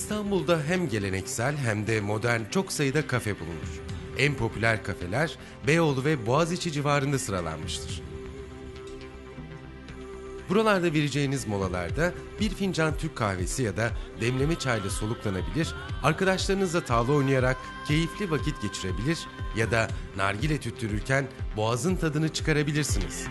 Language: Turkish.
İstanbul'da hem geleneksel hem de modern çok sayıda kafe bulunur. En popüler kafeler Beyoğlu ve Boğaziçi civarında sıralanmıştır. Buralarda vereceğiniz molalarda bir fincan Türk kahvesi ya da demleme çayla soluklanabilir, arkadaşlarınızla tavla oynayarak keyifli vakit geçirebilir ya da nargile tüttürürken boğazın tadını çıkarabilirsiniz.